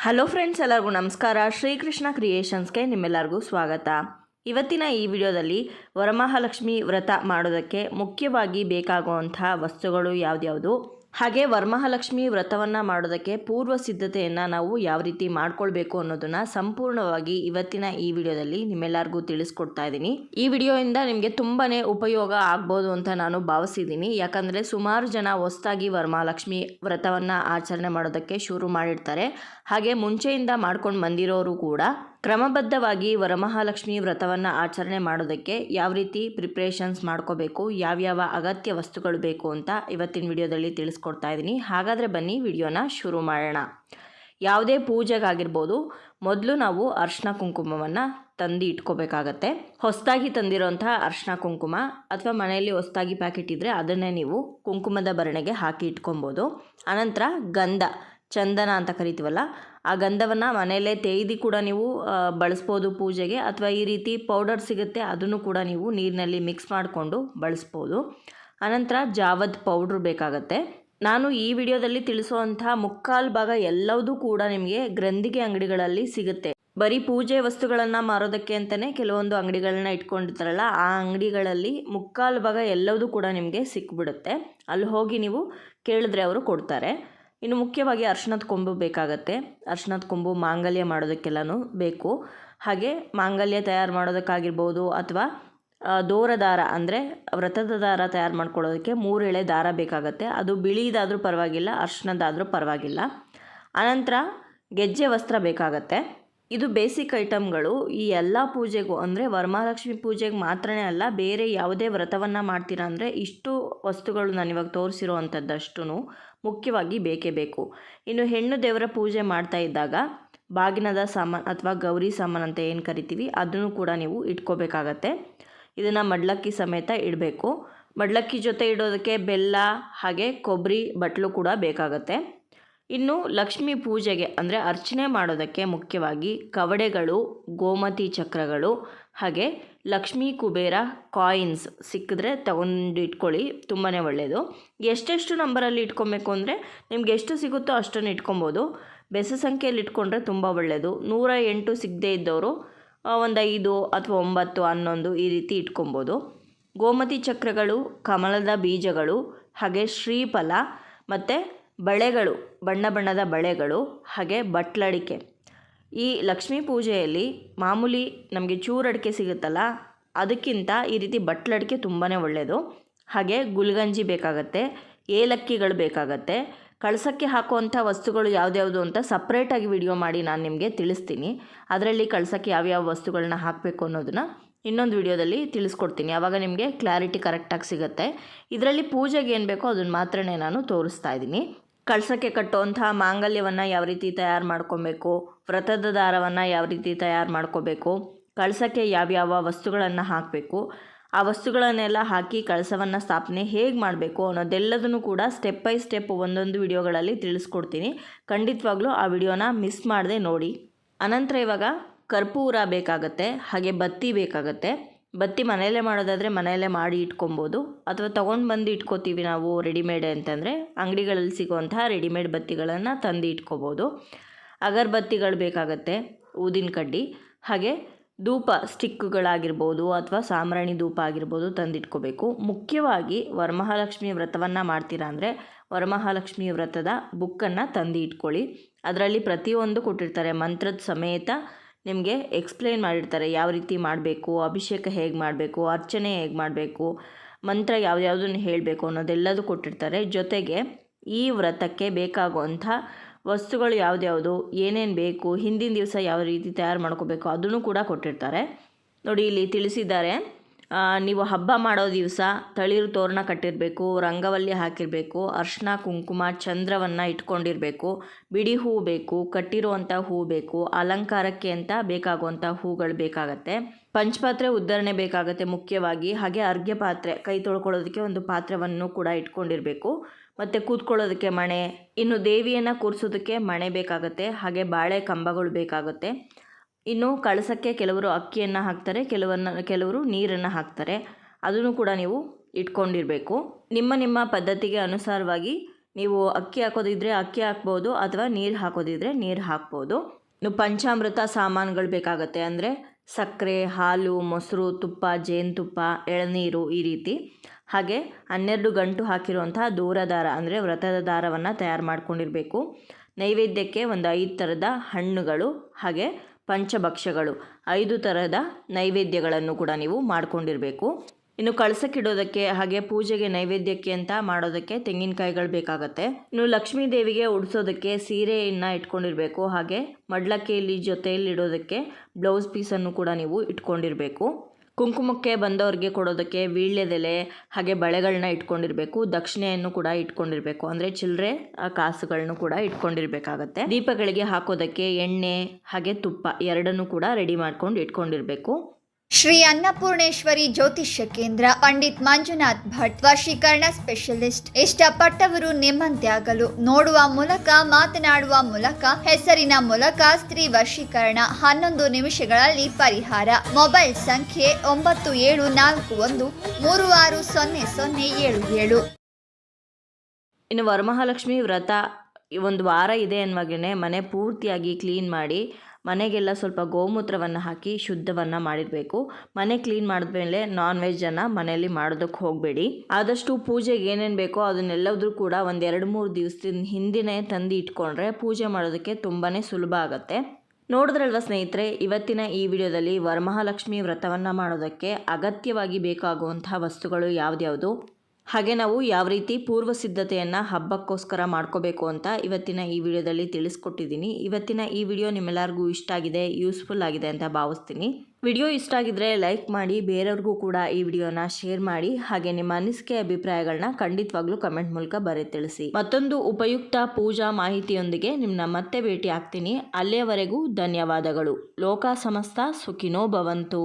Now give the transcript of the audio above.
Hello friends, ಎಲ್ಲರಿಗೂ ನಮಸ್ಕಾರ. ಶ್ರೀಕೃಷ್ಣ ಕ್ರಿಯೇಷನ್ಸ್ಗೆ ನಿಮ್ಮೆಲ್ಲರಿಗೂ ಸ್ವಾಗತ. ಇವತ್ತಿನ ಈ ವಿಡಿಯೋದಲ್ಲಿ ವರಮಹಾಲಕ್ಷ್ಮಿ ವ್ರತ ಮಾಡೋದಕ್ಕೆ ಮುಖ್ಯವಾಗಿ ಬೇಕಾಗುವಂತಹ ವಸ್ತುಗಳು ಯಾವ್ದ್ಯಾವುದು? ಹಾಗೆ ವರಮಹಾಲಕ್ಷ್ಮಿ ವ್ರತವನ್ನು ಮಾಡೋದಕ್ಕೆ ಪೂರ್ವ ಸಿದ್ಧತೆಯನ್ನು ನಾವು ಯಾವ ರೀತಿ ಮಾಡ್ಕೊಳ್ಬೇಕು ಅನ್ನೋದನ್ನು ಸಂಪೂರ್ಣವಾಗಿ ಇವತ್ತಿನ ಈ ವಿಡಿಯೋದಲ್ಲಿ ನಿಮ್ಮೆಲ್ಲರಿಗೂ ತಿಳಿಸ್ಕೊಡ್ತಾ ಇದ್ದೀನಿ. ಈ ವಿಡಿಯೋಯಿಂದ ನಿಮಗೆ ತುಂಬಾ ಉಪಯೋಗ ಆಗ್ಬೋದು ಅಂತ ನಾನು ಭಾವಿಸಿದ್ದೀನಿ. ಯಾಕಂದರೆ ಸುಮಾರು ಜನ ಹೊಸದಾಗಿ ವರಮಹಾಲಕ್ಷ್ಮಿ ವ್ರತವನ್ನು ಆಚರಣೆ ಮಾಡೋದಕ್ಕೆ ಶುರು ಮಾಡಿರ್ತಾರೆ. ಹಾಗೆ ಮುಂಚೆಯಿಂದ ಮಾಡ್ಕೊಂಡು ಬಂದಿರೋರು ಕೂಡ ಕ್ರಮಬದ್ಧವಾಗಿ ವರಮಹಾಲಕ್ಷ್ಮಿ ವ್ರತವನ್ನು ಆಚರಣೆ ಮಾಡೋದಕ್ಕೆ ಯಾವ ರೀತಿ ಪ್ರಿಪ್ರೇಷನ್ಸ್ ಮಾಡ್ಕೋಬೇಕು, ಯಾವ್ಯಾವ ಅಗತ್ಯ ವಸ್ತುಗಳು ಬೇಕು ಅಂತ ಇವತ್ತಿನ ವಿಡಿಯೋದಲ್ಲಿ ತಿಳಿಸ್ಕೊಡ್ತಾ ಇದ್ದೀನಿ. ಹಾಗಾದರೆ ಬನ್ನಿ ವಿಡಿಯೋನ ಶುರು ಮಾಡೋಣ. ಯಾವುದೇ ಪೂಜೆಗಾಗಿರ್ಬೋದು, ಮೊದಲು ನಾವು ಅರ್ಶಿನ ಕುಂಕುಮವನ್ನು ತಂದು ಇಟ್ಕೋಬೇಕಾಗತ್ತೆ. ಹೊಸದಾಗಿ ತಂದಿರೋಂಥ ಅರ್ಶಿನ ಕುಂಕುಮ ಅಥವಾ ಮನೆಯಲ್ಲಿ ಹೊಸದಾಗಿ ಪ್ಯಾಕೆಟ್ ಇದ್ದರೆ ಅದನ್ನೇ ನೀವು ಕುಂಕುಮದ ಭರಣೆಗೆ ಹಾಕಿ ಇಟ್ಕೊಬೋದು. ಅನಂತರ ಗಂಧ, ಚಂದನ ಅಂತ ಕರಿತೀವಲ್ಲ ಆ ಗಂಧವನ್ನು ಮನೆಯಲ್ಲೇ ತೇಯ್ದು ಕೂಡ ನೀವು ಬಳಸ್ಬೋದು ಪೂಜೆಗೆ. ಅಥವಾ ಈ ರೀತಿ ಪೌಡರ್ ಸಿಗುತ್ತೆ, ಅದನ್ನು ಕೂಡ ನೀವು ನೀರಿನಲ್ಲಿ ಮಿಕ್ಸ್ ಮಾಡಿಕೊಂಡು ಬಳಸ್ಬೋದು. ಅನಂತರ ಜಾವದ್ ಪೌಡ್ರ್ ಬೇಕಾಗತ್ತೆ. ನಾನು ಈ ವಿಡಿಯೋದಲ್ಲಿ ತಿಳಿಸುವಂಥ ಮುಕ್ಕಾಲು ಭಾಗ ಎಲ್ಲವೂ ಕೂಡ ನಿಮಗೆ ಗ್ರಂಥಿಗೆ ಅಂಗಡಿಗಳಲ್ಲಿ ಸಿಗುತ್ತೆ. ಬರೀ ಪೂಜೆ ವಸ್ತುಗಳನ್ನು ಮಾರೋದಕ್ಕೆ ಅಂತಲೇ ಕೆಲವೊಂದು ಅಂಗಡಿಗಳನ್ನ ಇಟ್ಕೊಂಡಿರ್ತಾರಲ್ಲ, ಆ ಅಂಗಡಿಗಳಲ್ಲಿ ಮುಕ್ಕಾಲು ಭಾಗ ಎಲ್ಲವೂ ಕೂಡ ನಿಮಗೆ ಸಿಕ್ಬಿಡುತ್ತೆ. ಅಲ್ಲಿ ಹೋಗಿ ನೀವು ಕೇಳಿದ್ರೆ ಅವರು ಕೊಡ್ತಾರೆ. ಇನ್ನು ಮುಖ್ಯವಾಗಿ ಅರ್ಶಿಣದ ಕೊಂಬು ಬೇಕಾಗತ್ತೆ. ಅರ್ಶಿನದ ಕೊಂಬು ಮಾಂಗಲ್ಯ ಮಾಡೋದಕ್ಕೆಲ್ಲನೂ ಬೇಕು. ಹಾಗೆ ಮಾಂಗಲ್ಯ ತಯಾರು ಮಾಡೋದಕ್ಕಾಗಿರ್ಬೋದು ಅಥವಾ ದೋರ ದಾರ ಅಂದರೆ ವ್ರತದ ದಾರ ತಯಾರು ಮಾಡ್ಕೊಳ್ಳೋದಕ್ಕೆ ಮೂರು ಎಳೆ ದಾರ ಬೇಕಾಗತ್ತೆ. ಅದು ಬಿಳಿದಾದರೂ ಪರವಾಗಿಲ್ಲ ಅರ್ಶಿಣದಾದರೂ ಪರವಾಗಿಲ್ಲ. ಅನಂತರ ಗೆಜ್ಜೆ ವಸ್ತ್ರ ಬೇಕಾಗತ್ತೆ. ಇದು ಬೇಸಿಕ್ ಐಟಮ್ಗಳು ಈ ಎಲ್ಲ ಪೂಜೆಗೂ ಅಂದರೆ ವರಮಹಾಲಕ್ಷ್ಮಿ ಪೂಜೆಗೆ ಮಾತ್ರನೇ ಅಲ್ಲ, ಬೇರೆ ಯಾವುದೇ ವ್ರತವನ್ನು ಮಾಡ್ತೀರಾ ಅಂದರೆ ಇಷ್ಟು ವಸ್ತುಗಳು ನಾನು ಇವಾಗ ತೋರಿಸಿರೋ ಅಂಥದ್ದಷ್ಟು ಮುಖ್ಯವಾಗಿ ಬೇಕೇ ಬೇಕು. ಇನ್ನು ಹೆಣ್ಣು ದೇವರ ಪೂಜೆ ಮಾಡ್ತಾ ಇದ್ದಾಗ ಬಾಗಿನದ ಸಾಮಾನು ಅಥವಾ ಗೌರಿ ಸಾಮಾನು ಅಂತ ಏನು ಕರಿತೀವಿ ಅದನ್ನು ಕೂಡ ನೀವು ಇಟ್ಕೋಬೇಕಾಗತ್ತೆ. ಇದನ್ನು ಮಡ್ಲಕ್ಕಿ ಸಮೇತ ಇಡಬೇಕು. ಮಡ್ಲಕ್ಕಿ ಜೊತೆ ಇಡೋದಕ್ಕೆ ಬೆಲ್ಲ, ಹಾಗೆ ಕೊಬ್ಬರಿ ಬಟ್ಲು ಕೂಡ ಬೇಕಾಗತ್ತೆ. ಇನ್ನು ಲಕ್ಷ್ಮಿ ಪೂಜೆಗೆ ಅಂದರೆ ಅರ್ಚನೆ ಮಾಡೋದಕ್ಕೆ ಮುಖ್ಯವಾಗಿ ಕವಡೆಗಳು, ಗೋಮತಿ ಚಕ್ರಗಳು ಹಾಗೆ ಲಕ್ಷ್ಮಿ ಕುಬೇರ ಕಾಯಿನ್ಸ್ ಸಿಕ್ಕಿದ್ರೆ ತಗೊಂಡು ಇಟ್ಕೊಳ್ಳಿ ತುಂಬಾ ಒಳ್ಳೆಯದು ಎಷ್ಟೆಷ್ಟು ನಂಬರಲ್ಲಿ ಇಟ್ಕೊಬೇಕು ಅಂದರೆ ನಿಮ್ಗೆ ಎಷ್ಟು ಸಿಗುತ್ತೋ ಅಷ್ಟನ್ನು ಇಟ್ಕೊಬೋದು. ಬೆಸ ಸಂಖ್ಯೆಯಲ್ಲಿ ಇಟ್ಕೊಂಡ್ರೆ ತುಂಬ ಒಳ್ಳೆಯದು ನೂರ ಎಂಟು ಸಿಗದೇ ಇದ್ದವರು ಒಂದು ಐದು ಅಥವಾ ಒಂಬತ್ತು, ಹನ್ನೊಂದು ಈ ರೀತಿ ಇಟ್ಕೊಬೋದು. ಗೋಮತಿ ಚಕ್ರಗಳು, ಕಮಲದ ಬೀಜಗಳು ಹಾಗೆ ಶ್ರೀಫಲ ಮತ್ತು ಬಳೆಗಳು, ಬಣ್ಣ ಬಣ್ಣದ ಬಳೆಗಳು, ಹಾಗೆ ಬಟ್ಲಡಿಕೆ. ಈ ಲಕ್ಷ್ಮೀ ಪೂಜೆಯಲ್ಲಿ ಮಾಮೂಲಿ ನಮಗೆ ಚೂರಡಿಕೆ ಸಿಗುತ್ತಲ್ಲ, ಅದಕ್ಕಿಂತ ಈ ರೀತಿ ಬಟ್ಲಡಿಕೆ ತುಂಬಾ ಒಳ್ಳೆಯದು ಹಾಗೆ ಗುಲ್ಗಂಜಿ ಬೇಕಾಗತ್ತೆ, ಏಲಕ್ಕಿಗಳು ಬೇಕಾಗತ್ತೆ. ಕಳಸಕ್ಕೆ ಹಾಕುವಂಥ ವಸ್ತುಗಳು ಯಾವ್ದ್ಯಾವುದು ಅಂತ ಸಪ್ರೇಟಾಗಿ ವಿಡಿಯೋ ಮಾಡಿ ನಾನು ನಿಮಗೆ ತಿಳಿಸ್ತೀನಿ. ಅದರಲ್ಲಿ ಕಳಸಕ್ಕೆ ಯಾವ್ಯಾವ ವಸ್ತುಗಳನ್ನ ಹಾಕಬೇಕು ಅನ್ನೋದನ್ನ ಇನ್ನೊಂದು ವಿಡಿಯೋದಲ್ಲಿ ತಿಳಿಸ್ಕೊಡ್ತೀನಿ. ಆವಾಗ ನಿಮಗೆ ಕ್ಲಾರಿಟಿ ಕರೆಕ್ಟಾಗಿ ಸಿಗುತ್ತೆ. ಇದರಲ್ಲಿ ಪೂಜೆಗೆ ಏನು ಬೇಕೋ ಅದನ್ನು ಮಾತ್ರನೇ ನಾನು ತೋರಿಸ್ತಾ ಇದ್ದೀನಿ. ಕಳಸಕ್ಕೆ ಕಟ್ಟುವಂತಹ ಮಾಂಗಲ್ಯವನ್ನು ಯಾವ ರೀತಿ ತಯಾರು ಮಾಡ್ಕೊಬೇಕು, ವ್ರತದ ದಾರವನ್ನು ಯಾವ ರೀತಿ ತಯಾರು ಮಾಡ್ಕೋಬೇಕು, ಕಳಸಕ್ಕೆ ಯಾವ್ಯಾವ ವಸ್ತುಗಳನ್ನು ಹಾಕಬೇಕು, ಆ ವಸ್ತುಗಳನ್ನೆಲ್ಲ ಹಾಕಿ ಕಳಸವನ್ನು ಸ್ಥಾಪನೆ ಹೇಗೆ ಮಾಡಬೇಕು ಅನ್ನೋದೆಲ್ಲದನ್ನು ಕೂಡ ಸ್ಟೆಪ್ ಬೈ ಸ್ಟೆಪ್ ಒಂದೊಂದು ವಿಡಿಯೋಗಳಲ್ಲಿ ತಿಳಿಸ್ಕೊಡ್ತೀನಿ. ಖಂಡಿತವಾಗ್ಲೂ ಆ ವಿಡಿಯೋನ ಮಿಸ್ ಮಾಡದೆ ನೋಡಿ. ಅನಂತರ ಇವಾಗ ಕರ್ಪೂರ ಬೇಕಾಗತ್ತೆ, ಹಾಗೆ ಬತ್ತಿ ಬೇಕಾಗತ್ತೆ. ಬತ್ತಿ ಮನೆಯಲ್ಲೇ ಮಾಡೋದಾದರೆ ಮನೆಯಲ್ಲೇ ಮಾಡಿ ಇಟ್ಕೊಬೋದು. ಅಥವಾ ತೊಗೊಂಡು ಬಂದು ಇಟ್ಕೋತೀವಿ ನಾವು ರೆಡಿಮೇಡ್ ಅಂತಂದರೆ ಅಂಗಡಿಗಳಲ್ಲಿ ಸಿಗುವಂತಹ ರೆಡಿಮೇಡ್ ಬತ್ತಿಗಳನ್ನು ತಂದು ಇಟ್ಕೋಬೋದು. ಅಗರಬತ್ತಿಗಳು ಬೇಕಾಗತ್ತೆ, ಊದಿನ ಕಡ್ಡಿ. ಹಾಗೆ ಧೂಪ ಸ್ಟಿಕ್ಗಳಾಗಿರ್ಬೋದು ಅಥವಾ ಸಾಂಬ್ರಾಣಿ ಧೂಪ ಆಗಿರ್ಬೋದು ತಂದಿಟ್ಕೋಬೇಕು ಮುಖ್ಯವಾಗಿ ವರಮಹಾಲಕ್ಷ್ಮಿ ವ್ರತವನ್ನು ಮಾಡ್ತೀರಾ ಅಂದರೆ ವರಮಹಾಲಕ್ಷ್ಮಿ ವ್ರತದ ಬುಕ್ಕನ್ನು ತಂದು ಇಟ್ಕೊಳ್ಳಿ. ಅದರಲ್ಲಿ ಪ್ರತಿಯೊಂದು ಕೊಟ್ಟಿರ್ತಾರೆ. ಮಂತ್ರದ ಸಮೇತ ನಿಮಗೆ ಎಕ್ಸ್ಪ್ಲೇನ್ ಮಾಡಿರ್ತಾರೆ ಯಾವ ರೀತಿ ಮಾಡಬೇಕು, ಅಭಿಷೇಕ ಹೇಗೆ ಮಾಡಬೇಕು, ಅರ್ಚನೆ ಹೇಗೆ ಮಾಡಬೇಕು, ಮಂತ್ರ ಯಾವ್ದ್ಯಾವುದನ್ನು ಹೇಳಬೇಕು ಅನ್ನೋದೆಲ್ಲದೂ ಕೊಟ್ಟಿರ್ತಾರೆ. ಜೊತೆಗೆ ಈ ವ್ರತಕ್ಕೆ ಬೇಕಾಗುವಂಥ ವಸ್ತುಗಳು ಯಾವ್ದ್ಯಾವುದು ಏನೇನು ಬೇಕು, ಹಿಂದಿನ ದಿವಸ ಯಾವ ರೀತಿ ತಯಾರು ಮಾಡ್ಕೋಬೇಕು ಅದನ್ನು ಕೂಡ ಕೊಟ್ಟಿರ್ತಾರೆ. ನೋಡಿ, ಇಲ್ಲಿ ತಿಳಿಸಿದ್ದಾರೆ. ನೀವು ಹಬ್ಬ ಮಾಡೋ ದಿವಸ ತಳಿರು ತೋರಣ ಕಟ್ಟಿರಬೇಕು, ರಂಗವಲ್ಲಿ ಹಾಕಿರಬೇಕು ಅರ್ಶಿನ ಕುಂಕುಮ, ಚಂದ್ರವನ್ನು ಇಟ್ಕೊಂಡಿರಬೇಕು, ಬಿಡಿ ಹೂ ಬೇಕು ಕಟ್ಟಿರುವಂಥ ಹೂ ಬೇಕು, ಅಲಂಕಾರಕ್ಕೆ ಅಂತ ಬೇಕಾಗುವಂಥ ಹೂಗಳು ಬೇಕಾಗತ್ತೆ. ಪಂಚಪಾತ್ರೆ ಉದ್ಧರಣೆ ಬೇಕಾಗತ್ತೆ ಮುಖ್ಯವಾಗಿ. ಹಾಗೆ ಅರ್ಘ್ಯ ಪಾತ್ರೆ, ಕೈ ತೊಳ್ಕೊಳ್ಳೋದಕ್ಕೆ ಒಂದು ಪಾತ್ರವನ್ನು ಕೂಡ ಇಟ್ಕೊಂಡಿರಬೇಕು. ಮತ್ತು ಕೂತ್ಕೊಳ್ಳೋದಕ್ಕೆ ಮಣೆ, ಇನ್ನು ದೇವಿಯನ್ನು ಕೂರಿಸೋದಕ್ಕೆ ಮಣೆ ಬೇಕಾಗತ್ತೆ. ಹಾಗೆ ಬಾಳೆ ಕಂಬಗಳು ಬೇಕಾಗುತ್ತೆ. ಇನ್ನು ಕಳಸಕ್ಕೆ ಕೆಲವರು ಅಕ್ಕಿಯನ್ನು ಹಾಕ್ತಾರೆ, ಕೆಲವನ್ನ, ಕೆಲವರು ನೀರನ್ನು ಹಾಕ್ತಾರೆ. ಅದನ್ನು ಕೂಡ ನೀವು ಇಟ್ಕೊಂಡಿರಬೇಕು. ನಿಮ್ಮ ನಿಮ್ಮ ಪದ್ಧತಿಗೆ ಅನುಸಾರವಾಗಿ ನೀವು ಅಕ್ಕಿ ಹಾಕೋದಿದ್ರೆ ಅಕ್ಕಿ ಹಾಕ್ಬೋದು ಅಥವಾ ನೀರು ಹಾಕೋದಿದ್ರೆ ನೀರು ಹಾಕ್ಬೋದು. ಇನ್ನು ಪಂಚಾಮೃತ ಸಾಮಾನುಗಳು ಬೇಕಾಗುತ್ತೆ ಅಂದರೆ ಸಕ್ಕರೆ, ಹಾಲು, ಮೊಸರು, ತುಪ್ಪ, ಜೇನುತುಪ್ಪ, ಎಳನೀರು ಈ ರೀತಿ. ಹಾಗೆ ಹನ್ನೆರಡು ಗಂಟು ಹಾಕಿರುವಂತಹ ದೂರ ದಾರ ಅಂದರೆ ವ್ರತದ ದಾರವನ್ನು ತಯಾರು ಮಾಡ್ಕೊಂಡಿರಬೇಕು. ನೈವೇದ್ಯಕ್ಕೆ ಒಂದು ಐದು ಥರದ ಹಣ್ಣುಗಳು ಹಾಗೆ ಪಂಚಭಕ್ಷ್ಯಗಳು ಐದು ಥರದ ನೈವೇದ್ಯಗಳನ್ನು ಕೂಡ ನೀವು ಮಾಡ್ಕೊಂಡಿರಬೇಕು. ಇನ್ನು ಕಳಸಕ್ಕಿಡೋದಕ್ಕೆ ಹಾಗೆ ಪೂಜೆಗೆ ನೈವೇದ್ಯಕ್ಕೆ ಅಂತ ಮಾಡೋದಕ್ಕೆ ತೆಂಗಿನಕಾಯಿಗಳು ಬೇಕಾಗತ್ತೆ. ಇನ್ನು ಲಕ್ಷ್ಮೀ ದೇವಿಗೆ ಉಡಿಸೋದಕ್ಕೆ ಸೀರೆಯನ್ನು ಇಟ್ಕೊಂಡಿರಬೇಕು. ಹಾಗೆ ಮಡ್ಲಕ್ಕಿಯಲ್ಲಿ ಜೊತೆಯಲ್ಲಿ ಇಡೋದಕ್ಕೆ ಬ್ಲೌಸ್ ಪೀಸನ್ನು ಕೂಡ ನೀವು ಇಟ್ಕೊಂಡಿರಬೇಕು. ಕುಂಕುಮಕ್ಕೆ ಬಂದವ್ರಿಗೆ ಕೊಡೋದಕ್ಕೆ ವೀಳ್ಯದೆಲೆ, ಹಾಗೆ ಬಳೆಗಳನ್ನ ಇಟ್ಕೊಂಡಿರಬೇಕು, ದಕ್ಷಿಣೆಯನ್ನು ಕೂಡ ಇಟ್ಕೊಂಡಿರಬೇಕು. ಅಂದರೆ ಚಿಲ್ಲರೆ ಕಾಸುಗಳನ್ನು ಕೂಡ ಇಟ್ಕೊಂಡಿರಬೇಕಾಗತ್ತೆ. ದೀಪಗಳಿಗೆ ಹಾಕೋದಕ್ಕೆ ಎಣ್ಣೆ, ಹಾಗೆ ತುಪ್ಪ ಎರಡನ್ನೂ ಕೂಡ ರೆಡಿ ಮಾಡ್ಕೊಂಡು ಇಟ್ಕೊಂಡಿರಬೇಕು. ಶ್ರೀ ಅನ್ನಪೂರ್ಣೇಶ್ವರಿ ಜ್ಯೋತಿಷ್ಯ ಕೇಂದ್ರ ಪಂಡಿತ್ ಮಂಜುನಾಥ್ ಭಟ್ ವಶೀಕರಣ ಸ್ಪೆಷಲಿಸ್ಟ್. ಇಷ್ಟಪಟ್ಟವರು ನಿಮ್ಮಂತೆ ಆಗಲು ನೋಡುವ ಮೂಲಕ, ಮಾತನಾಡುವ ಮೂಲಕ, ಹೆಸರಿನ ಮೂಲಕ ಸ್ತ್ರೀ ವಶೀಕರಣ ಹನ್ನೊಂದು ನಿಮಿಷಗಳಲ್ಲಿ ಪರಿಹಾರ. ಮೊಬೈಲ್ ಸಂಖ್ಯೆ ಒಂಬತ್ತು ಏಳು ನಾಲ್ಕು ಒಂದು ಮೂರು ಆರು ಸೊನ್ನೆ ಸೊನ್ನೆ ಏಳು ಏಳು. ಇನ್ನು ವರಮಹಾಲಕ್ಷ್ಮಿ ವ್ರತ ಒಂದು ವಾರ ಇದೆ ಅನ್ನುವಾಗಲೇ ಮನೆ ಪೂರ್ತಿಯಾಗಿ ಕ್ಲೀನ್ ಮಾಡಿ ಮನೆಗೆಲ್ಲ ಸ್ವಲ್ಪ ಗೋಮೂತ್ರವನ್ನು ಹಾಕಿ ಶುದ್ಧವನ್ನು ಮಾಡಿರಬೇಕು. ಮನೆ ಕ್ಲೀನ್ ಮಾಡಿದ್ಮೇಲೆ ನಾನ್ ವೆಜ್ಜನ್ನು ಮನೆಯಲ್ಲಿ ಮಾಡೋದಕ್ಕೆ ಹೋಗಬೇಡಿ. ಆದಷ್ಟು ಪೂಜೆಗೆ ಏನೇನು ಬೇಕೋ ಅದನ್ನೆಲ್ಲದರೂ ಕೂಡ ಒಂದು ಎರಡು ಮೂರು ದಿವಸದಿಂದ ಹಿಂದಿನೇ ತಂದು ಇಟ್ಕೊಂಡ್ರೆ ಪೂಜೆ ಮಾಡೋದಕ್ಕೆ ತುಂಬಾ ಸುಲಭ ಆಗುತ್ತೆ. ನೋಡಿದ್ರಲ್ವ ಸ್ನೇಹಿತರೆ, ಇವತ್ತಿನ ಈ ವಿಡಿಯೋದಲ್ಲಿ ವರಮಹಾಲಕ್ಷ್ಮಿ ವ್ರತವನ್ನು ಮಾಡೋದಕ್ಕೆ ಅಗತ್ಯವಾಗಿ ಬೇಕಾಗುವಂತಹ ವಸ್ತುಗಳು ಯಾವ್ದ್ಯಾವುದು? ಹಾಗೆ ನಾವು ಯಾವ ರೀತಿ ಪೂರ್ವ ಸಿದ್ಧತೆಯನ್ನು ಹಬ್ಬಕ್ಕೋಸ್ಕರ ಮಾಡ್ಕೋಬೇಕು ಅಂತ ಇವತ್ತಿನ ಈ ವಿಡಿಯೋದಲ್ಲಿ ತಿಳಿಸ್ಕೊಟ್ಟಿದ್ದೀನಿ. ಇವತ್ತಿನ ಈ ವಿಡಿಯೋ ನಿಮ್ಮೆಲ್ಲರಿಗೂ ಇಷ್ಟ ಆಗಿದೆ, ಯೂಸ್ಫುಲ್ ಆಗಿದೆ ಅಂತ ಭಾವಿಸ್ತೀನಿ. ವಿಡಿಯೋ ಇಷ್ಟ ಆಗಿದ್ರೆ ಲೈಕ್ ಮಾಡಿ, ಬೇರೆಯವ್ರಿಗೂ ಕೂಡ ಈ ವಿಡಿಯೋನ ಶೇರ್ ಮಾಡಿ, ಹಾಗೆ ನಿಮ್ಮ ಅನಿಸಿಕೆ ಅಭಿಪ್ರಾಯಗಳನ್ನ ಖಂಡಿತವಾಗ್ಲೂ ಕಮೆಂಟ್ ಮೂಲಕ ಬರೆ ತಿಳಿಸಿ. ಮತ್ತೊಂದು ಉಪಯುಕ್ತ ಪೂಜಾ ಮಾಹಿತಿಯೊಂದಿಗೆ ನಿಮ್ಮನ್ನ ಮತ್ತೆ ಭೇಟಿ ಆಗ್ತೀನಿ ಅಲ್ಲಿಯವರೆಗೂ ಧನ್ಯವಾದಗಳು. ಲೋಕ ಸಮಸ್ತ, ಸುಖಿನೋ ಭವಂತು.